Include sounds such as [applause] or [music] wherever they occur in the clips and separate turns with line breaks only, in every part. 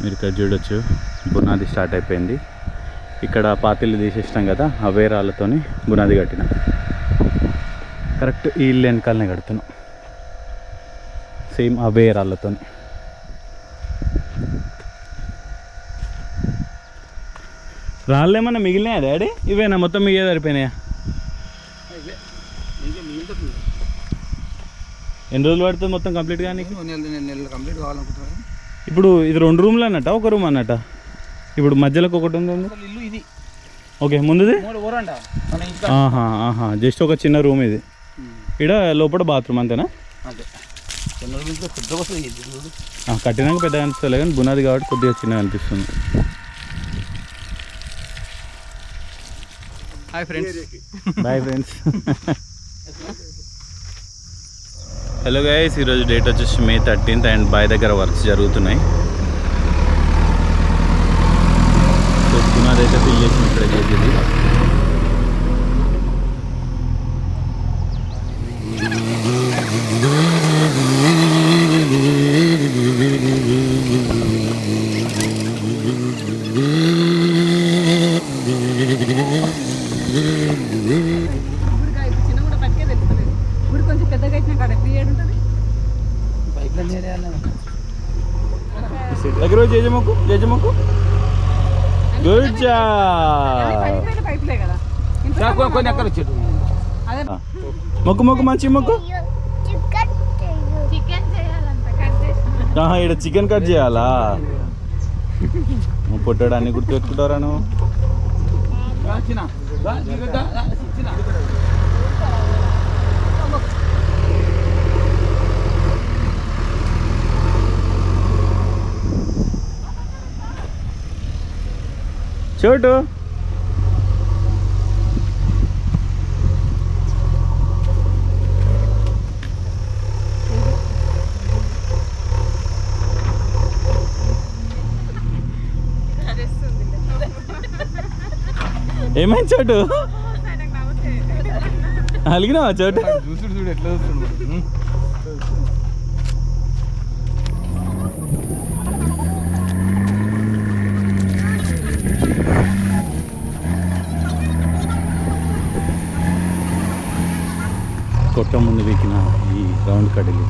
మీరు ఇక్కడ చూడొచ్చు. బునాది స్టార్ట్ అయిపోయింది. ఇక్కడ పాతిళ్ళు తీసేసినాం కదా అవే రాళ్ళతోని బునాది కట్టిన. కరెక్ట్ ఈ ఇల్లు వెనకాలనే కడుతున్నాం. సేమ్ అవే రాళ్ళతోని. రాళ్ళు ఏమన్నా మిగిలినాయా డాడీ? ఇవేనా? మొత్తం మిగే సరిపోయినాయా? ఎన్ని రోజులు పడుతుంది మొత్తం కంప్లీట్ కానీ
నెల నెల కంప్లీట్ కావాలనుకుంటున్నాను.
ఇప్పుడు ఇది రెండు రూమ్లు అన్నట్ట ఒక రూమ్ అన్నట్ట ఇప్పుడు మధ్యలోకి ఒకటి ఉంది
ఇల్లు ఇది.
ఓకే ముందుది? ఆహా ఆహా జస్ట్ ఒక చిన్న రూమ్ ఇది. ఇక్కడ లోపల బాత్రూమ్ అంతేనా?
పెద్ద
కట్టినాక పెద్దగా అనిపిస్తలే కానీ బునాది కాబట్టి కొద్దిగా చిన్నగా అనిపిస్తుంది.
Hi friends
bye friends hello guys ఈరోజు డేట్ వచ్చేసి మే థర్టీన్త్ అండ్ బాయ్ దగ్గర వర్క్స్ జరుగుతున్నాయి. సో బునాది అయితే ఫిల్ చేసి ఇక్కడ చేసేది
ఊరిగా ఇప్పుడు చిన్న కూడా పట్టుకే తెలుస్తలేదు ఊరు కొంచెం పెద్దగా అయినా కాడ ఎప్పుడు ఏడు ఉంటుంది
పైపులు అన్నీ వేయాలి.
దగ్గర జేజమ్మకు జేజమ్మకు గుడ్ జా
పడిపోయిన పైపులే కదా. ఇంట్లో
రా, కొన్ని- కొన్ని ఎక్కడ వచ్చాడు
అదే
మొక్కు మొక్కు మంచి మొక్కు.
చికెన్ చేయాలంట కట్ చేసి.
ఆహా, ఇక్కడ చికెన్ కట్ చేయాలా? [laughs] నువ్వు పొట్టాడు అన్ని గుర్తు పెట్టుకుంటారా నువ్వు చోటు. ఏమైంది చోటు? అలిగినావా చోటు?
చూసుడు చూడు ఎట్లా
కొట్ట ముందు వీకిన ఈ రౌండ్ కడిగి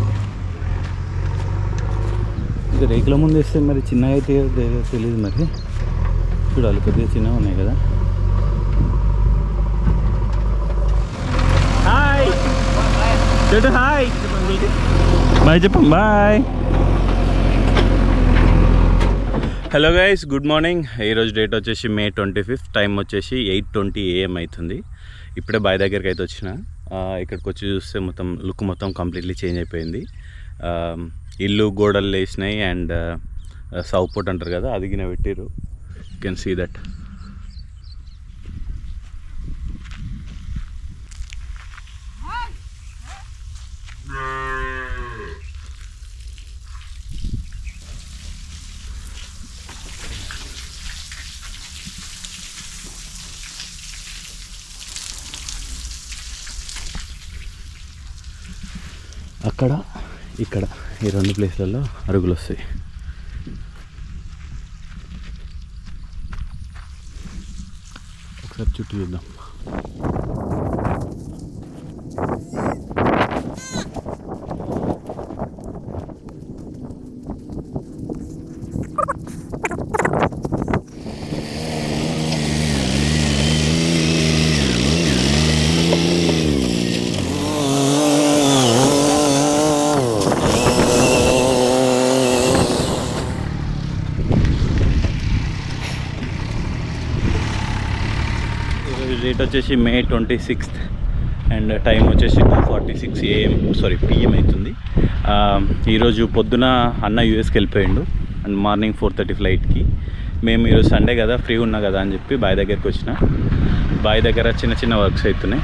ఇది. రేకుల ముందు వేస్తే మరి చిన్నగా అయితే తెలియదు మరి. చూడాలి కొద్దిగా చిన్నగా ఉన్నాయి కదా. హాయ్! బాయ్ చెప్పం bye. Hello guys good morning. ఈరోజు డేట్ వచ్చేసి మే ట్వంటీ ఫిఫ్త్ టైం వచ్చేసి ఎయిట్ ట్వంటీ ఏఎం అవుతుంది. ఇప్పుడే బాయ్ దగ్గరికి అయితే వచ్చిన. ఇక్కడికి వచ్చి చూస్తే మొత్తం లుక్ మొత్తం కంప్లీట్లీ చేంజ్ అయిపోయింది. ఇల్లు గోడలు వేసినాయి అండ్ సౌపోర్ట్ అంటారు కదా అది గిన పెట్టారు యూ కెన్ సీ దట్ అక్కడ ఇక్కడ ఈ రెండు ప్లేస్లలో అరుగులు వస్తాయి. ఒకసారి చుట్టూ చూద్దాం. డేట్ వచ్చేసి May twenty sixth and time వచ్చేసి two forty six AM sorry PM అవుతుంది. ఈరోజు పొద్దున అన్న యూఎస్కి వెళ్ళిపోయిండు. అండ్ మార్నింగ్ ఫోర్ థర్టీ ఫ్లైట్కి. మేము ఈరోజు సండే కదా ఫ్రీ ఉన్నా కదా అని చెప్పి బాయ్ దగ్గరికి వచ్చిన. బాయ్ దగ్గర చిన్న చిన్న వర్క్స్ అవుతున్నాయి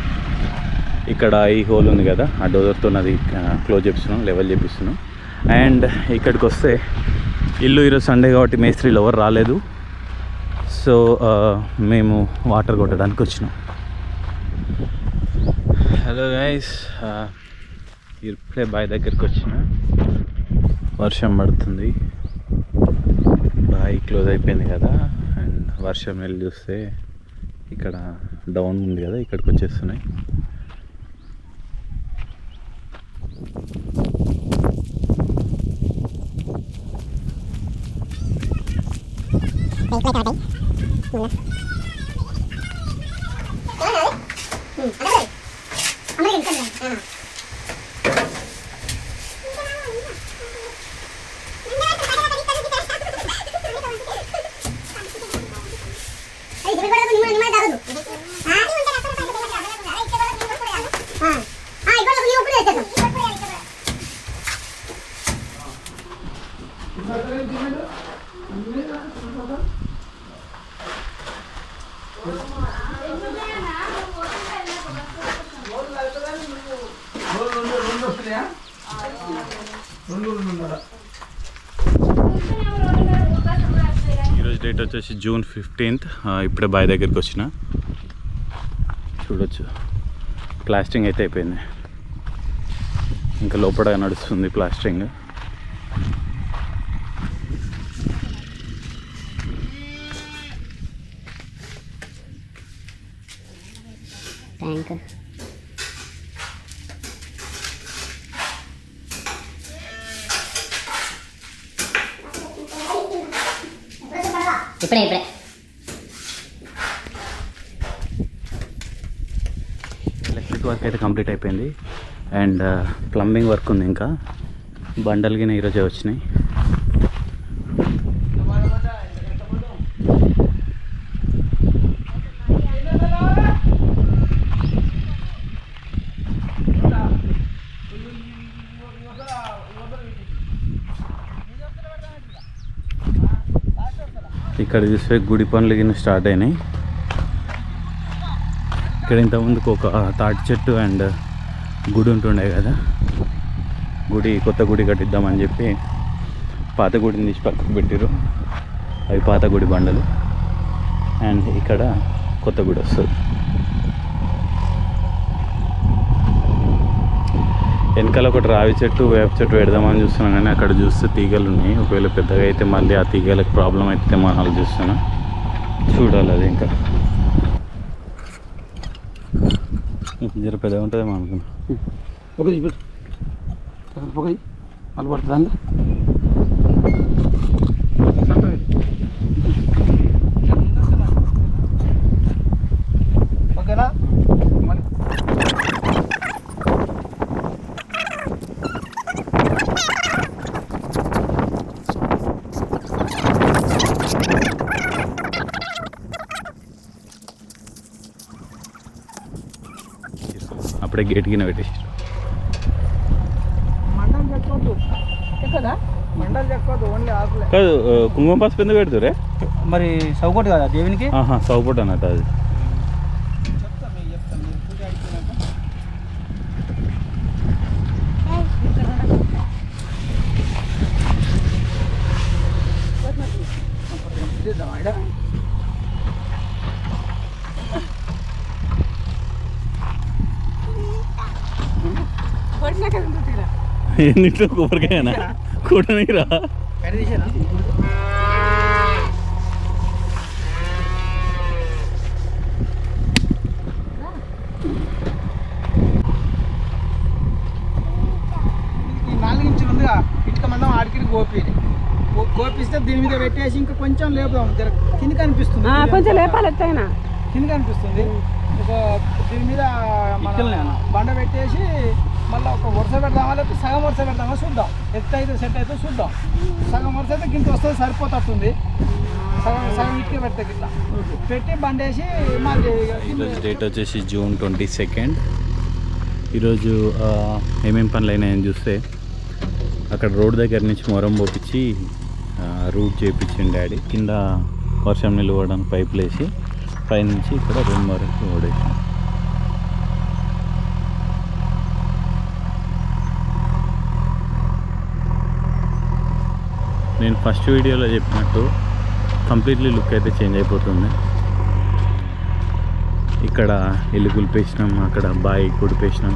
ఇక్కడ ఈ హోల్ ఉంది కదా ఆ డోజర్తో అది క్లోజ్ చేపిస్తున్నాం లెవెల్ చేపిస్తున్నాం. అండ్ ఇక్కడికి వస్తే ఇల్లు ఈరోజు సండే కాబట్టి మేస్త్రీలు ఎవరు రాలేదు. సో మేము వాటర్ కొట్టడానికి వచ్చినాం. హలో గైస్ ఇప్పుడే బాయ్ దగ్గరికి వచ్చిన. వర్షం పడుతుంది. బాయ్ క్లోజ్ అయిపోయింది కదా. అండ్ వర్షం వెళ్ళి చూస్తే ఇక్కడ డౌన్ ఉంది కదా ఇక్కడికి వచ్చేస్తున్నాయి. ఈరోజు డేట్ వచ్చేసి జూన్ ఫిఫ్టీన్త్ ఇప్పుడే బాయ్ దగ్గరికి వచ్చిన. చూడొచ్చు. ప్లాస్టింగ్ అయితే అయిపోయింది. ఇంకా లోపల నడుస్తుంది ప్లాస్టింగ్
ట్యాంక్ ఇప్పుడే ఇప్పుడే.
ఎలక్ట్రిక్ వర్క్ అయితే కంప్లీట్ అయిపోయింది. అండ్ ప్లంబింగ్ వర్క్ ఉంది ఇంకా. బండలు గిన ఈరోజే వచ్చినాయి. ఇక్కడ చూస్తే గుడి పనులు కింద స్టార్ట్ అయినాయి. ఇక్కడ ఇంతకుముందుకు ఒక తాటి చెట్టు అండ్ గుడి ఉంటుండే కదా. గుడి కొత్త గుడి కట్టిద్దామని చెప్పి పాత గుడిని తీసి పక్కకు పెట్టిరు అవి పాత గుడి బండలు. అండ్ ఇక్కడ కొత్త గుడి వస్తుంది. వెనకాల ఒకటి రావి చెట్టు వేప చెట్టు పెడదామని చూస్తున్నాను కానీ అక్కడ చూస్తే తీగలు ఉన్నాయి. ఒకవేళ పెద్దగా అయితే మళ్ళీ ఆ తీగలకు ప్రాబ్లం అయితే మనం ఆలోచిస్తున్నా. చూడాలి అది ఇంకా. జర పెద్దగా ఉంటుందేమో అనుకున్నా.
ఒకటి ఒకటి మళ్ళీ పడుతుందా ఓకేనా మళ్ళీ
అప్పుడే గేట్ కింద పెట్టేసి
మండలు చెక్కొద్దు. కదా
కుంకుమ పసుపు ఎందుకు పెడుతురే
మరి సౌకర్యం కదా దేవునికి?
సౌపట్ అన్నట్టు అది.
ఆడికి గోపి. గో- గోపిస్తే దీని మీద పెట్టేసి ఇంకా కొంచెం లేపుదాం. జర కింద కనిపిస్తుంది
ఆ, కొంచెం లేపాలి ఎత్తైనా.
కింద కనిపిస్తుంది ఒక దీని మీద బండ పెట్టేసి మళ్ళీ ఒక వరుస పెడదామా? లేకపోతే సగం వరుస పెడదామా? చూద్దాం. ఎత్తు అయితే సెట్ అయితే చూద్దాం. సగం వరుస అయితే గింత వస్తే సరిపోతుంది సగం సగం ఇటుక పెడితే గిట్లా. పెట్టి బండేసి మళ్ళీ
ఈరోజు డేట్ వచ్చేసి జూన్ ట్వంటీ సెకండ్ ఈరోజు ఏమేమి పనులు అయినాయని చూస్తే అక్కడ రోడ్ దగ్గర నుంచి మొరం పోపించి రూట్ చేయించింది డాడీ. కింద వర్షం నిలవడానికి పైపులు వేసి పైనుంచి ఇక్కడ రెండు వరకు ఓడేసాం నేను ఫస్ట్ వీడియోలో చెప్పినట్టు కంప్లీట్లీ లుక్ అయితే చేంజ్ అయిపోతుంది. ఇక్కడ ఇల్లు కులిపేసినాం అక్కడ బాయి కుడిపేసినాం.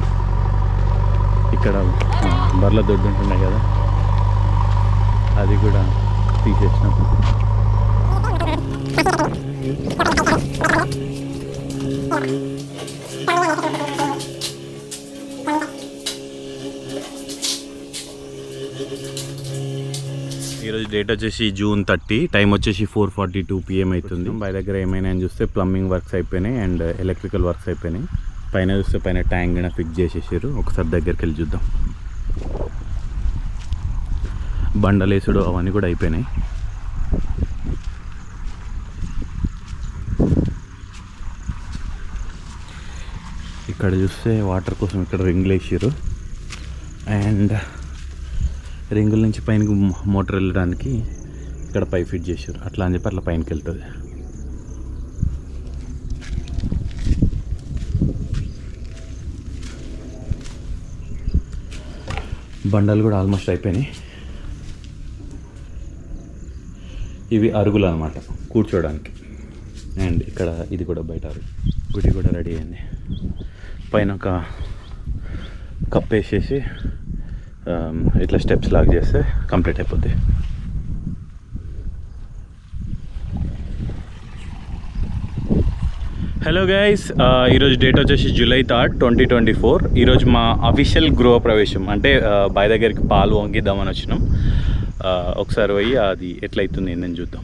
ఇక్కడ బర్ల దొడ్డు ఉంటున్నాయి కదా. అది కూడా తీసేసినాం. ఈరోజు [laughs] [laughs] [laughs] డేట్ వచ్చేసి జూన్ థర్టీ టైం వచ్చేసి ఫోర్ ఫార్టీ టూ పిఎం అవుతుంది. బై దగ్గర ఏమైనా అని చూస్తే ప్లంబింగ్ వర్క్స్ అయిపోయినాయి అండ్ ఎలక్ట్రికల్ వర్క్స్ అయిపోయినాయి. పైన చూస్తే పైన ట్యాంక్ కూడా ఫిక్స్ చేసేసారు. ఒకసారి దగ్గరికి వెళ్ళి చూద్దాం. బండలేసుడు అవన్నీ కూడా అయిపోయినాయి. ఇక్కడ చూస్తే వాటర్ కోసం ఇక్కడ రింగులు వేసారు అండ్ రింగుల నుంచి పైనకి మోటార్ వెళ్ళడానికి ఇక్కడ పై ఫిట్ చేశారు. అట్లా అని చెప్పి అట్లా పైనకి వెళ్తుంది. బండలు కూడా ఆల్మోస్ట్ అయిపోయినాయి. ఇవి అరుగులు అనమాట కూర్చోడానికి. అండ్ ఇక్కడ ఇది కూడా బయట అరుగు. గుడి కూడా రెడీ అయింది. పైన ఒక కప్ వేసేసి ఇట్లా స్టెప్స్ లాగ్ చేస్తే కంప్లీట్ అయిపోద్ది. హలో గైస్ ఈరోజు డేట్ వచ్చేసి July third twenty twenty four ఈరోజు మా అఫీషియల్ గృహ ప్రవేశం అంటే బాయ్ దగ్గరికి పాలు వంగిద్దామని వచ్చినాం. ఆ, ఒకసారి పోయి అది ఎట్లయితుంది ఏందని చూద్దాం.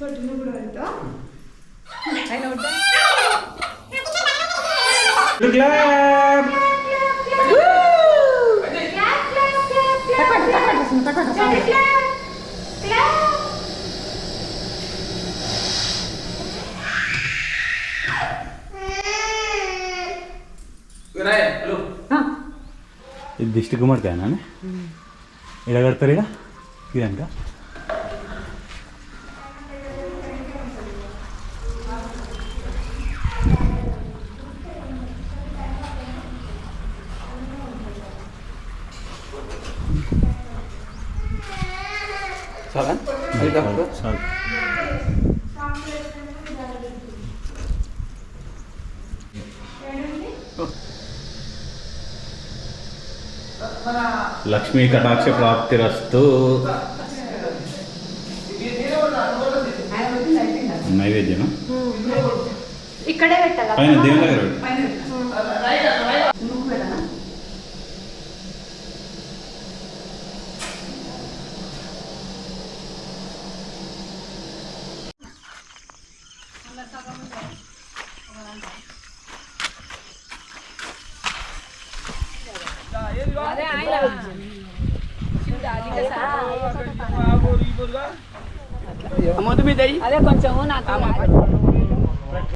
ಸ್ವಲ್ಪ ಇನ್ನೂ ಕೂಡ ಆಯಿತು
ಆಯ್ತು ಊಟ ಇದಿಷ್ಟು ಮಾಡ್ತೇನೆ ನಾನು ಇಡಗಡ್ತಾರೀಗ ಇದನ್ಗ చాలు లక్ష్మీ కటాక్ష ప్రాప్తిరస్తు నైవేద్యం
ఇక్కడే పెట్టాలా?
పైన దేవుని దగ్గర
ముందు మీద
అదే కొంచెం నాకు